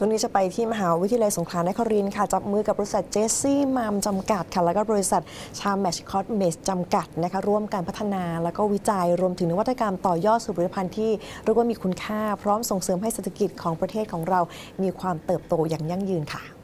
ช่วงนี้จะไปที่มหาวิทยาลัยสงขลานครินทร์ค่ะ จับมือกับบริษัทเจสซี่มามจำกัดค่ะ แล้วก็บริษัทชาแมชคอ s เมสจำกัดนะคะ ร่วมการพัฒนาแล้วก็วิจัยรวมถึงนวัตกรรมต่อยอดสู่ผลิตภัณฑ์ที่เรียกว่ามีคุณค่า พร้อมส่งเสริมให้เศรษฐกิจของประเทศของเรา มีความเติบโตอย่างยั่งยืนค่ะ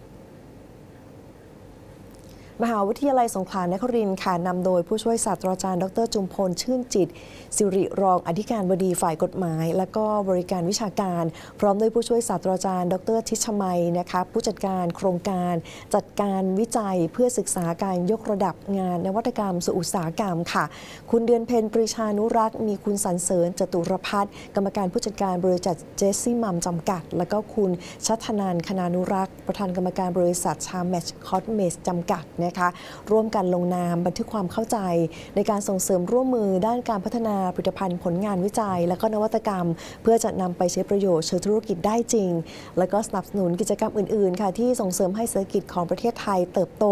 มหาวิทยาลัยสงขลานครินทร์ค่ะนำโดยผู้ช่วยศาสตราจารย์ ดรจุมพล ชื่นจิต สิริรองอธิการบดีฝ่ายกฎหมาย และก็บริการวิชาการ พร้อมด้วยผู้ช่วยศาสตราจารย์ ดรทิชมัยนะคะผู้จัดการโครงการจัดการวิจัยเพื่อศึกษาการยกระดับงานนวัตกรรมสู่อุตสาหกรรมค่ะ คุณเดือนเพ็ญปรีชานุรักษ์มีคุณสันเสริญจตุรพัฒน์กรรมการผู้จัดการบริษัทเจสซี่มัมจำกัด และก็คุณชัฒนันคณานุรักษ์ ประธานกรรมการบริษัทชาแมชคอ s เมสจำกัดนะคะร่วมกันลงนามบันทึกความเข้าใจ ในการส่งเสริมร่วมมือด้านการพัฒนาผลิตภัณฑ์ผลงานวิจัย และก็นวัตกรรม เพื่อจะนำไปใช้ประโยชน์เชิงธุรกิจได้จริง และก็สนับสนุนกิจกรรมอื่นๆค่ะที่ส่งเสริมให้เศรษฐกิจของประเทศไทยเติบโต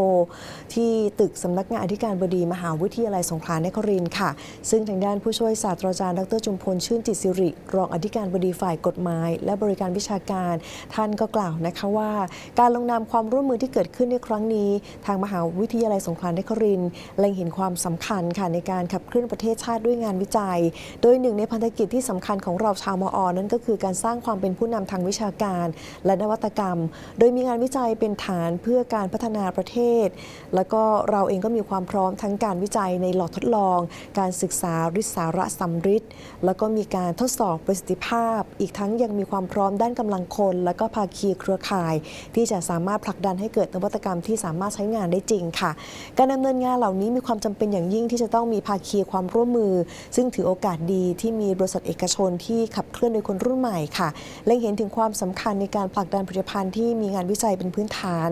ที่ตึกสำนักงานอธิการบดีมหาวิทยาลัยสงขลานครินทร์ค่ะ ซึ่งทางด้านผู้ช่วยศาสตราจารย์ดรจุมพลชื่นจิตสิริ รองอธิการบดีฝ่ายกฎหมาย และบริการวิชาการ ท่านก็กล่าวนะคะว่า การลงนามความร่วมมือที่เกิดขึ้นในครั้งนี้ ทางมหาวิทยาลัยสงขลานครินทร์เล็งเห็นความสำคัญค่ะในการขับเคลื่อนประเทศชาติด้วยงานวิจัย โดยหนึ่งในพันธกิจที่สำคัญของเราชาวมอ นั่นก็คือการสร้างความเป็นผู้นำทางวิชาการ และนวัตกรรม โดยมีงานวิจัยเป็นฐานเพื่อการพัฒนาประเทศ แล้วก็เราเองก็มีความพร้อมทั้งการวิจัยในหลอดทดลอง การศึกษาริสาระสำริดแล้วก็มีการทดสอบประสิทธิภาพ อีกทั้งยังมีความพร้อมด้านกำลังคน และก็ภาคีเครือข่าย ที่จะสามารถผลักดันให้เกิดนวัตกรรมที่สามารถใช้งานได้จริงค่ะ การดำเนินงานเหล่านี้มีความจำเป็นอย่างยิ่งที่จะต้องมีภาคีความร่วมมือ ซึ่งถือโอกาสดีที่มีบริษัทเอกชนที่ขับเคลื่อนโดยคนรุ่นใหม่ค่ะเล็งเห็นถึงความสำคัญในการผลักดันผลิตภัณฑ์ที่มีงานวิจัยเป็นพื้นฐาน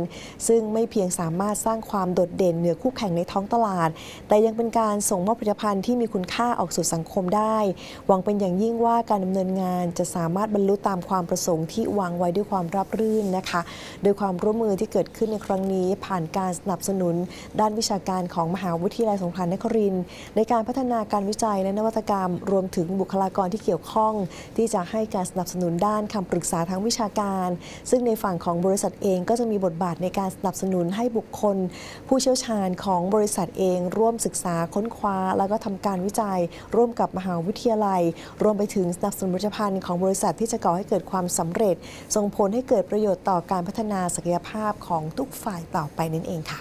ซึ่งไม่เพียงสามารถสร้างความโดดเด่นเหนือคู่แข่งในท้องตลาด แต่ยังเป็นการส่งมอบผลิตภัณฑ์ที่มีคุณค่าออกสู่สังคมได้ หวังเป็นอย่างยิ่งว่าการดำเนินงานจะสามารถบรรลุตามความประสงค์ที่วางไว้ด้วยความราบรื่นนะคะ โดยความร่วมมือที่เกิดขึ้นในครั้งนี้ผ่านการสนับสนุน ด้านวิชาการของมหาวิทยาลัยสงขลานครินทร์ในการพัฒนาการวิจัยและนวัตกรรม รวมถึงบุคลากรที่เกี่ยวข้อง ที่จะให้การสนับสนุนด้านคำปรึกษาทางวิชาการ ซึ่งในฝั่งของบริษัทเองก็จะมีบทบาทในการสนับสนุนให้บุคคล ผู้เชี่ยวชาญของบริษัทเอง ร่วมศึกษาค้นคว้า แล้วก็ทำการวิจัย ร่วมกับมหาวิทยาลัย รวมไปถึงสนับสนุนผลิตภัณฑ์ของบริษัทที่จะก่อให้เกิดความสำเร็จ ส่งผลให้เกิดประโยชน์ต่อการพัฒนาศักยภาพของทุกฝ่ายต่อไปนั่นเองค่ะ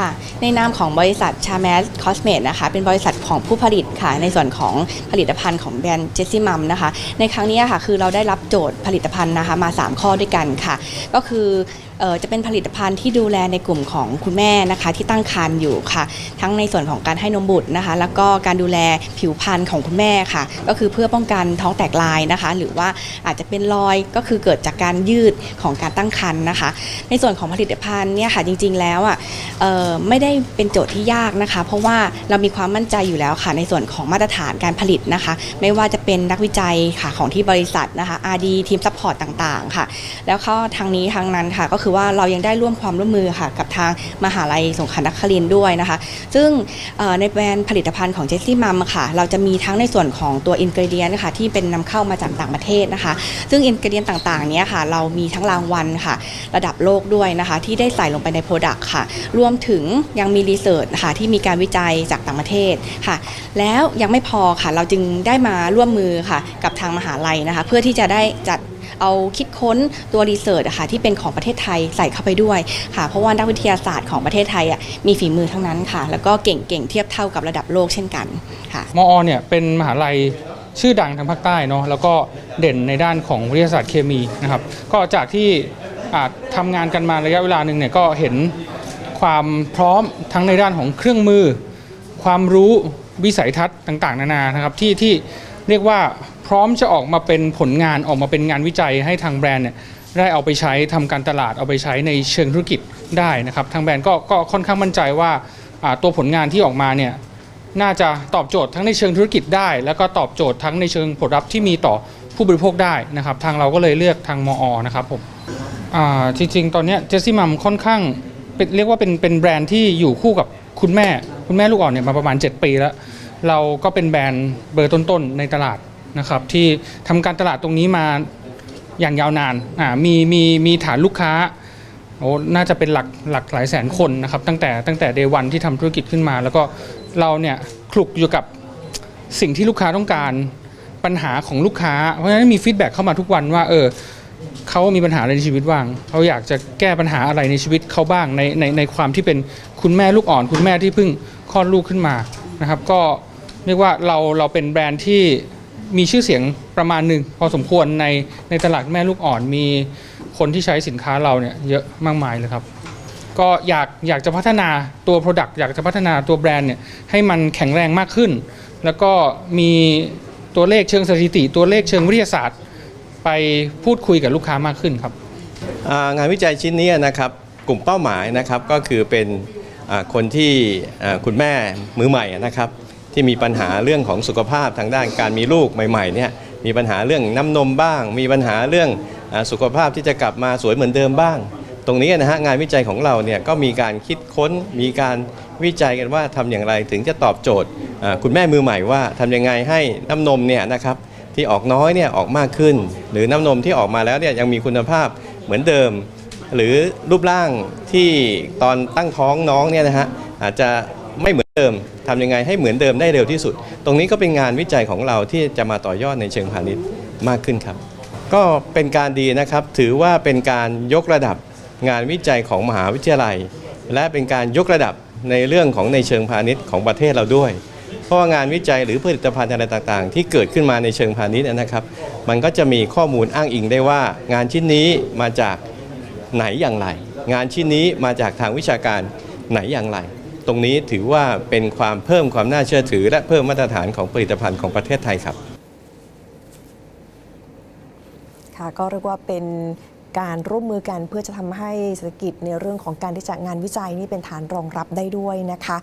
ค่ะ ในนามของบริษัทชาแมสคอสเมตนะคะ เป็นบริษัทของผู้ผลิตค่ะ ในส่วนของผลิตภัณฑ์ของแบรนด์เจสซี่มัมนะคะ ในครั้งนี้ค่ะ คือเราได้รับโจทย์ผลิตภัณฑ์นะคะมา 3 ข้อด้วยกันค่ะ ก็คือเอ่อ จะเป็นผลิตภัณฑ์ที่ดูแลในกลุ่มของคุณแม่นะคะ ที่ตั้งครรภ์อยู่ค่ะ ทั้งในส่วนของการให้นมบุตรนะคะ แล้วก็การดูแลผิวพรรณของคุณแม่ค่ะ ก็คือเพื่อป้องกันท้องแตกลายนะคะ หรือว่าอาจจะเป็นรอยก็คือเกิดจากการยืดของการตั้งครรภ์นะคะ ในส่วนของผลิตภัณฑ์เนี่ยค่ะจริง ๆ แล้วอะเอ่อไม่ได้เป็นโจทย์ที่ยากนะคะ เพราะว่าเรามีความมั่นใจอยู่แล้วค่ะ ในส่วนของมาตรฐานการผลิตนะคะ ไม่ว่าจะเป็นนักวิจัยค่ะของที่บริษัทนะคะ RD ทีมซัพพอร์ตต่างๆค่ะ แล้วก็ทางนี้ทางนั้นค่ะก็คือว่าเรายังได้ร่วมความร่วมมือค่ะกับทางมหาลัยสงขลานครินด้วยนะคะ ซึ่งในแบรนด์ผลิตภัณฑ์ของเจสซี่มัมค่ะ เราจะมีทั้งในส่วนของตัวอินกรเดียนค่ะที่เป็นนำเข้ามาจากต่างประเทศนะคะ ซึ่งอินกรเดียนต่างๆเนี้ยค่ะเรามีทั้งรางวัลค่ะ ระดับโลกด้วยนะคะ ที่ได้ใส่ลงไปในโปรดักต์ค่ะ รวมถึงยังมีรีเสิร์ชค่ะที่มีการวิจัยจากต่างประเทศค่ะ แล้วยังไม่พอค่ะเราจึงได้มาร่วมมือค่ะกับทางมหาลัยนะคะ เพื่อที่จะได้จัด เอาคิดค้นตัวรีเสิร์ชอะค่ะที่เป็นของประเทศไทยใส่เข้าไปด้วยค่ะ เพราะว่านักวิทยาศาสตร์ของประเทศไทยอะมีฝีมือทั้งนั้นค่ะ แล้วก็เก่งๆเทียบเท่ากับระดับโลกเช่นกันค่ะ มอเนี่ยเป็นมหาลัยชื่อดังทางภาคใต้เนาะแล้วก็เด่นในด้านของวิทยาศาสตร์เคมีนะครับก็จากที่อาทำงานกันมาระยะเวลาหนึ่งเนี่ยก็เห็นความพร้อมทั้งในด้านของเครื่องมือ ความรู้วิสัยทัศน์ต่าง ๆ นานานะครับที่ที่เรียกว่า พร้อมจะออกมาเป็นผลงานออกมาเป็นงานวิจัยให้ทางแบรนด์เนี่ยได้เอาไปใช้ทำการตลาดเอาไปใช้ในเชิงธุรกิจได้นะครับ ทางแบรนด์ก็ก็ค่อนข้างมั่นใจว่าตัวผลงานที่ออกมาเนี่ยน่าจะตอบโจทย์ทั้งในเชิงธุรกิจได้ แล้วก็ตอบโจทย์ทั้งในเชิงผลลัพธ์ที่มีต่อผู้บริโภคได้นะครับ ทางเราก็เลยเลือกทางมอนะครับผมจริงๆ ตอนนี้เจสซี่มัมค่อนข้างเป็นเรียกว่าเป็นเป็นแบรนด์ที่อยู่คู่กับคุณแม่ คุณแม่ลูกอ่อนเนี่ยมาประมาณ 7 ปีแล้ว เราก็เป็นแบรนด์เบอร์ต้นๆในตลาด นะครับที่ทำการตลาดตรงนี้มาอย่างยาวนานอ่ามีมีมีฐานลูกค้าโอ้น่าจะเป็นหลักหลักหลายแสนคนนะครับตั้งแต่ตั้งแต่เดวันที่ทำธุรกิจขึ้นมา แล้วก็เราเนี่ยคลุกอยู่กับสิ่งที่ลูกค้าต้องการปัญหาของลูกค้า เพราะฉะนั้นมีฟีดแบ็กเข้ามาทุกวันว่าเออเขามีปัญหาอะไรในชีวิตบ้างเขาอยากจะแก้ปัญหาอะไรในชีวิตเขาบ้างในในในความที่เป็นคุณแม่ลูกอ่อน คุณแม่ที่เพิ่งคลอดลูกขึ้นมานะครับ ก็เรียกว่าเราเราเป็นแบรนด์ที่ มีชื่อเสียงประมาณหนึ่งพอสมควรในในตลาดแม่ลูกอ่อนมีคนที่ใช้สินค้าเราเนี่ยเยอะมากมายเลยครับ ก็อยากอยากจะพัฒนาตัว Product อยากจะพัฒนาตัวแบรนด์เนี่ยให้มันแข็งแรงมากขึ้น แล้วก็มีตัวเลขเชิงสถิติ ตัวเลขเชิงวิทยาศาสตร์ ไปพูดคุยกับลูกค้ามากขึ้นครับงานวิจัยชิ้นนี้นะครับกลุ่มเป้าหมายนะครับก็คือเป็นคนที่คุณแม่มือใหม่นะครับ ที่มีปัญหาเรื่องของสุขภาพทางด้านการมีลูกใหม่ๆเนี่ยมีปัญหาเรื่องน้ำนมบ้าง มีปัญหาเรื่องอสุขภาพที่จะกลับมาสวยเหมือนเดิมบ้าง ตรงนี้นะฮะงานวิจัยของเราเนี่ยก็มีการคิดค้น มีการวิจัยกันว่าทำอย่างไรถึงจะตอบโจทย์คุณแม่มือใหม่ว่าทำยังไงให้น้ำนมเนี่ยนะครับที่ออกน้อยเนี่ยออกมากขึ้น หรือน้ำนมที่ออกมาแล้วเนี่ยยังมีคุณภาพเหมือนเดิม หรือรูปร่างที่ตอนตั้งท้องน้องเนี่ยนะฮะอาจจะ ไม่เหมือนเดิมทำยังไงให้เหมือนเดิมได้เร็วที่สุด ตรงนี้ก็เป็นงานวิจัยของเราที่จะมาต่อยอดในเชิงพาณิชย์มากขึ้นครับ ก็เป็นการดีนะครับถือว่าเป็นการยกระดับงานวิจัยของมหาวิทยาลัย และเป็นการยกระดับในเรื่องของในเชิงพาณิชย์ของประเทศเราด้วย เพราะว่างานวิจัยหรือผลิตภัณฑ์อะไรต่างๆ ที่เกิดขึ้นมาในเชิงพาณิชย์นะครับ มันก็จะมีข้อมูลอ้างอิงได้ว่า งานชิ้นนี้มาจากไหนอย่างไร งานชิ้นนี้มาจากทางวิชาการไหนอย่างไร ตรงนี้ถือว่าเป็นความเพิ่มความน่าเชื่อถือ และเพิ่มมาตรฐานของผลิตภัณฑ์ของประเทศไทยครับค่ะก็เรียกว่าเป็นการร่วมมือกันเพื่อจะทำให้เศรษฐกิจในเรื่องของการที่จะงานวิจัยนี่เป็นฐานรองรับได้ด้วยนะคะ